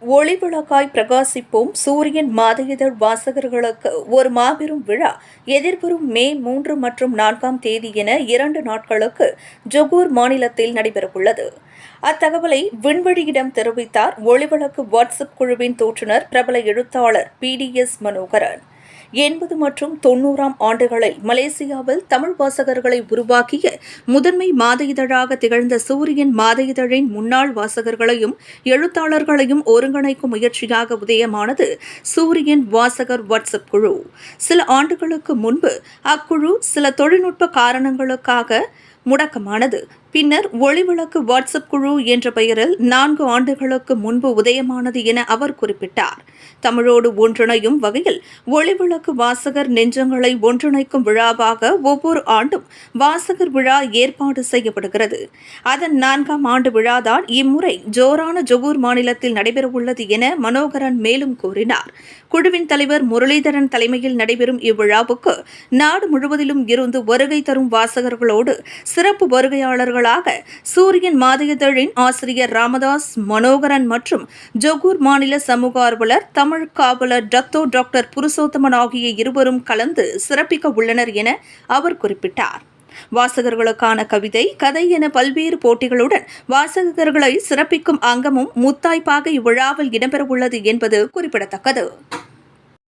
ஒளிவிளக்காய் பிரகாசிப்போம். சூரியன் மாத இதழ் வாசகர்களுக்கு ஒரு மாபெரும் விழா. எதிர்வரும் மே மூன்று மற்றும் நான்காம் தேதி என இரண்டு நாட்களுக்கு ஜொகூர் மாநிலத்தில் நடைபெறவுள்ளது. அத்தகவலை விண்வெளியிடம் தெரிவித்தார் ஒளிவிளக்கு வாட்ஸ்அப் குழுவின் தோற்றுநர் பிரபல எழுத்தாளர் பிடிஎஸ் மனோகரன். எண்பது மற்றும் தொன்னூறாம் ஆண்டுகளில் மலேசியாவில் தமிழ் வாசகர்களை உருவாக்கிய முதன்மை மாத இதழாக திகழ்ந்த சூரியன் மாத இதழின் முன்னாள் வாசகர்களையும் எழுத்தாளர்களையும் ஒருங்கிணைக்கும் முயற்சியாக உதயமானது சூரியன் வாசகர் வாட்ஸ்அப் குழு. சில ஆண்டுகளுக்கு முன்பு அக்குழு சில தொழில்நுட்ப காரணங்களுக்காக முடக்கமானது. பின்னர் ஒளிவிளக்கு வாட்ஸ்அப் குழு என்ற பெயரில் நான்கு ஆண்டுகளுக்கு முன்பு உதயமானது என அவர் குறிப்பிட்டார். தமிழோடு ஒன்றிணையும் வகையில் ஒளிவிளக்கு வாசகர் நெஞ்சங்களை ஒன்றிணைக்கும் விழாவாக ஒவ்வொரு ஆண்டும் வாசகர் விழா ஏற்பாடு செய்யப்படுகிறது. அதன் நான்காம் ஆண்டு விழாதான் இம்முறை ஜோரான ஜொகூர் மாநிலத்தில் நடைபெறவுள்ளது என மனோகரன் மேலும் கூறினார். குழுவின் தலைவர் முரளிதரன் தலைமையில் நடைபெறும் இவ்விழாவுக்கு நாடு முழுவதிலும் இருந்து வருகை தரும் வாசகர்களோடு சிறப்பு வருகையாளர்கள் வருகையாளர்களாக சூரியன் மாதியதழின் ஆசிரியர் ராமதாஸ் மனோகரன் மற்றும் ஜொகூர் மாநில சமூக ஆர்வலர் தமிழ் காவலர் டத்தோ டாக்டர் புருஷோத்தமன் ஆகிய இருவரும் கலந்து சிறப்பிக்க உள்ளனர் என அவர் குறிப்பிட்டார். வாசகர்களுக்கான கவிதை கதை என பல்வேறு போட்டிகளுடன் வாசகர்களை சிறப்பிக்கும் அங்கமும் முத்தாய்ப்பாக இவ்விழாவில் இடம்பெறவுள்ளது என்பது குறிப்பிடத்தக்கது.